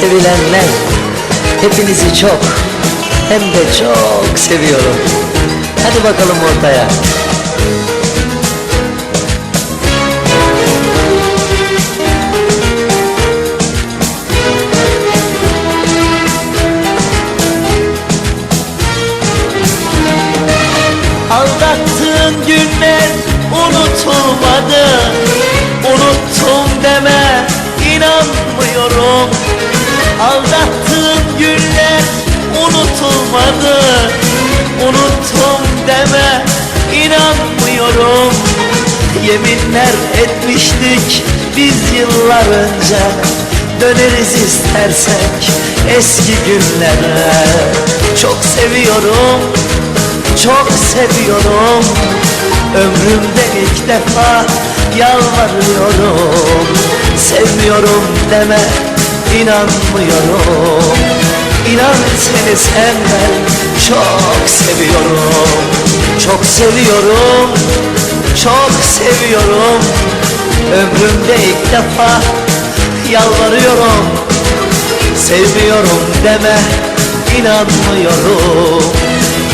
sevilenler. Hepinizi çok hem de çok seviyorum. Hadi bakalım ortaya. Aldattığın günler unutulmadı unutulmadı. Unuttum deme inanmıyorum. Yeminler etmiştik biz yıllar önce. Döneriz istersek eski günlere. Çok seviyorum çok seviyorum. Ömrümde ilk defa yalvarıyorum. Sevmiyorum deme inanmıyorum İnan seni senden çok seviyorum Çok seviyorum, çok seviyorum. Ömrümde ilk defa yalvarıyorum. Sevmiyorum deme inanmıyorum.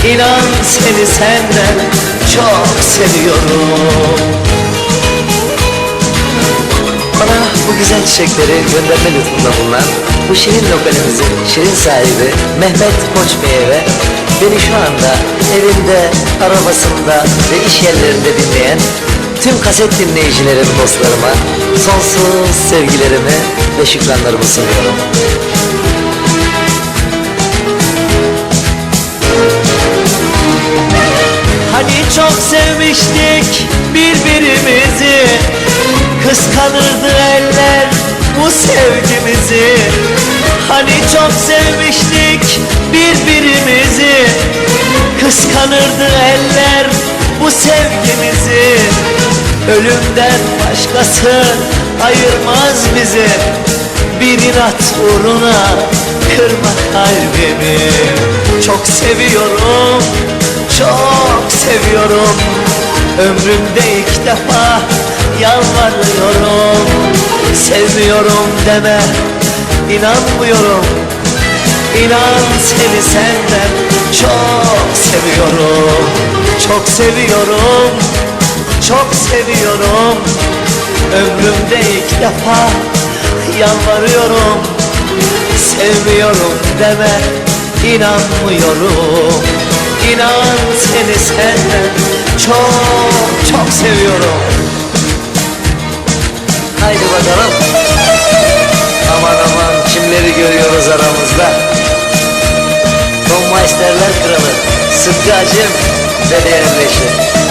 İnan seni senden çok seviyorum Bana bu güzel çiçekleri gönderme lütfunda bulunan bu şirin lokalimizin şirin sahibi Mehmet Koç Bey'e ve beni şu anda evinde, arabasında ve iş yerlerinde dinleyen tüm kaset dinleyicilerim dostlarıma sonsuz sevgilerimi ve şükranlarımı sunuyorum. Hani çok sevmiştik birbirimizi Kıskanırdı eller bu sevgimizi? Hani çok sevmiştik birbirimizi. Kıskanırdı eller bu sevgimizi. Ölümden başkası ayırmaz bizi. Bir inat uğruna kırma kalbimi. Çok seviyorum çok seviyorum. Ömrümde ilk defa yalvarıyorum Sevmiyorum deme inanmıyorum. İnan seni senden çok seviyorum. Çok seviyorum çok seviyorum. Ömrümde ilk defa yalvarıyorum. Sevmiyorum deme inanmıyorum. İnan seni senden çok çok seviyorum Haydi bakalım. Aman aman kimleri görüyoruz aramızda? Tom Meisterler kralı Sıtkı Acım ve değerli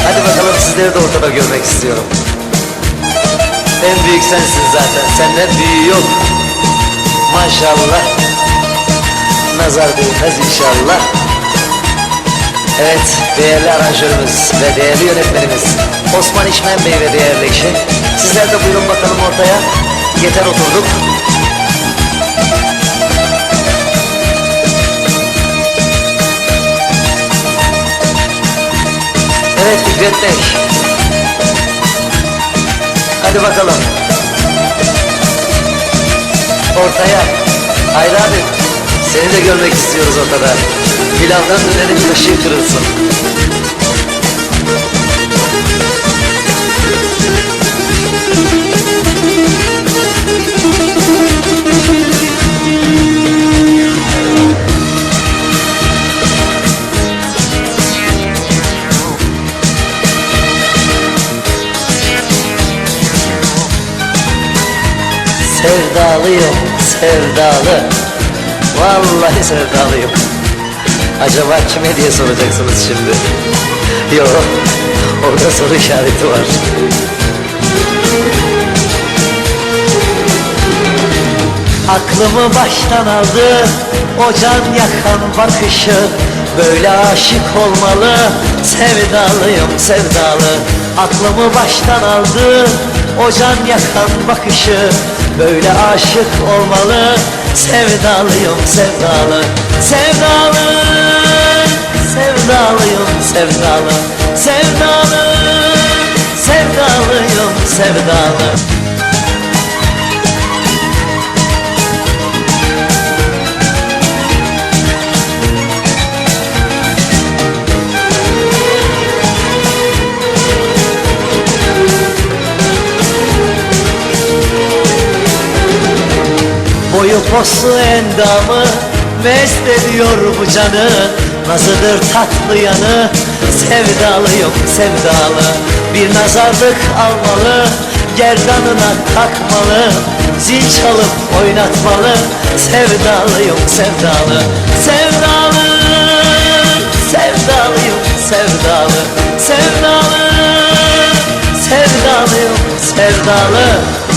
Hadi bakalım sizleri de ortada görmek istiyorum. En büyük sensin zaten senden büyüğü yok. Maşallah. Nazar değmez inşallah Evet, değerli aranjörümüz ve değerli yönetmenimiz Osman İşmen Bey ve değerli eşi. Sizler de buyurun bakalım ortaya. Yeter oturduk. Evet Fikret Bey. Hadi bakalım. Ortaya. Hayri abi. Seni de görmek istiyoruz ortada. Pilavdan dönenin kaşığı kırılsın. Sevdalıyım, sevdalı. Vallahi sevdalıyım. Acaba kime diye soracaksınız şimdi? Yok, orada soru işareti var. Aklımı baştan aldı. O can yakan bakışı. Böyle aşık olmalı. Sevdalıyım sevdalı. Aklımı baştan aldı. O can yakan bakışı. Böyle aşık olmalı sevdalıyım sevdalı. Sevdalı, sevdalıyım sevdalı. Sevdalı, sevdalıyım sevdalı dostu endamı Mest ediyor bu canı. Nazıdır tatlı yanı Sevdalıyım sevdalı. Bir nazarlık almalı Gerdanına takmalı. Zil çalıp oynatmalı Sevdalıyım sevdalı. Sevdalı Sevdalıyım sevdalı. Sevdalı Sevdalıyım sevdalı